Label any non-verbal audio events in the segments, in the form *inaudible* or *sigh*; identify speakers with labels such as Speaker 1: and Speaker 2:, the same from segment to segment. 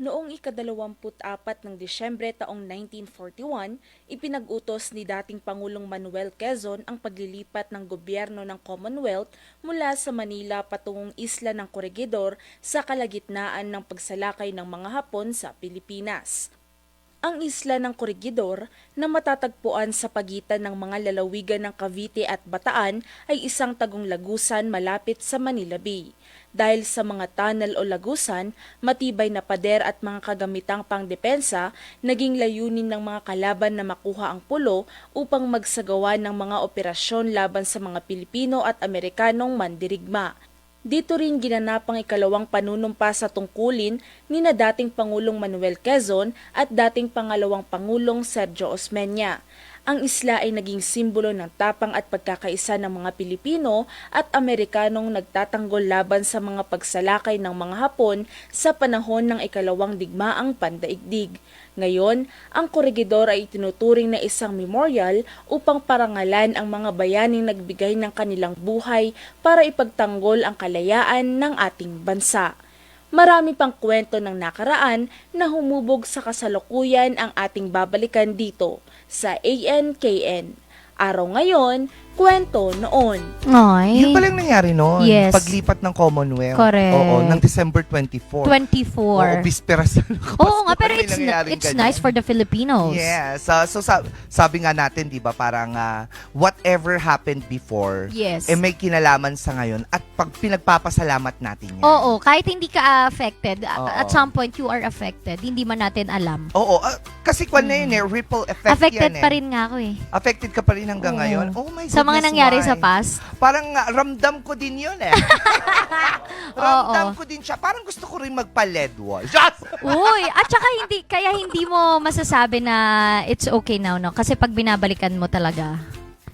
Speaker 1: Noong ikadalawamput-apat ng Disyembre taong 1941, ipinag-utos ni dating Pangulong Manuel Quezon ang paglilipat ng gobyerno ng Commonwealth mula sa Manila patungong isla ng Corregidor sa kalagitnaan ng pagsalakay ng mga Hapon sa Pilipinas. Ang isla ng Corregidor na matatagpuan sa pagitan ng mga lalawigan ng Cavite at Bataan ay isang tagong lagusan malapit sa Manila Bay. Dahil sa mga tunnel o lagusan, matibay na pader at mga kagamitang pangdepensa, naging layunin ng mga kalaban na makuha ang pulo upang magsagawa ng mga operasyon laban sa mga Pilipino at Amerikanong mandirigma. Dito rin ginanap ang ikalawang panunumpa sa tungkulin ni na dating Pangulong Manuel Quezon at dating pangalawang Pangulong Sergio Osmeña. Ang isla ay naging simbolo ng tapang at pagkakaisa ng mga Pilipino at Amerikanong nagtatanggol laban sa mga pagsalakay ng mga Hapon sa panahon ng ikalawang digmaang pandaigdig. Ngayon, ang korigidor ay itinuturing na isang memorial upang parangalan ang mga bayaning nagbigay ng kanilang buhay para ipagtanggol ang kalayaan ng ating bansa. Marami pang kwento ng nakaraan na humubog sa kasalukuyan ang ating babalikan dito sa ANKN. Araw ngayon, kwento noon.
Speaker 2: Ay.
Speaker 3: Yun pala yung nangyari noon.
Speaker 2: Yes.
Speaker 3: Paglipat ng Commonwealth.
Speaker 2: Correct.
Speaker 3: Oo, ng December 24.
Speaker 2: 24.
Speaker 3: Oo, bisperas na ng
Speaker 2: Oo nga, pero it's, it's
Speaker 3: ganyan.
Speaker 2: nice for the Filipinos.
Speaker 3: Yes. Uh, so sab- sabi nga natin, 'di ba, parang ah, whatever happened before
Speaker 2: Yes.
Speaker 3: eh may kinalaman sa ngayon at pag pinagpapasalamat natin 'yan.
Speaker 2: Oo, kahit hindi ka affected,
Speaker 3: Oo.
Speaker 2: at some point you are affected, hindi man natin alam.
Speaker 3: Oo, ah, kasi kwan na yun eh, ripple effect
Speaker 2: affected
Speaker 3: yan eh.
Speaker 2: pa rin nga ako eh.
Speaker 3: Affected ka pa rin hanggang
Speaker 2: Oo.
Speaker 3: ngayon. Oh my
Speaker 2: Sa mga
Speaker 3: goodness,
Speaker 2: nangyari
Speaker 3: why?
Speaker 2: sa past.
Speaker 3: Parang ah, ramdam ko din yun eh. *laughs* ramdam ko din siya. Parang gusto ko rin magpa-LED wall. Just!
Speaker 2: Uy, at saka hindi, kaya hindi mo masasabi na it's okay now, no? Kasi pag binabalikan mo talaga,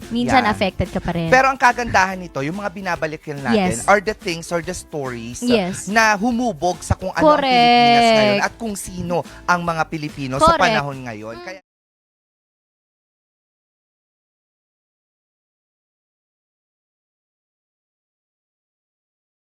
Speaker 2: minsan
Speaker 3: Yeah.
Speaker 2: affected ka pa rin.
Speaker 3: Pero ang kagandahan nito, yung mga binabalik natin
Speaker 2: Yes.
Speaker 3: are the things or the stories
Speaker 2: Yes.
Speaker 3: na humubog sa kung ano ang
Speaker 2: Correct.
Speaker 3: Pilipinas ngayon at kung sino ang mga Pilipino sa
Speaker 2: Correct.
Speaker 3: panahon ngayon. Kaya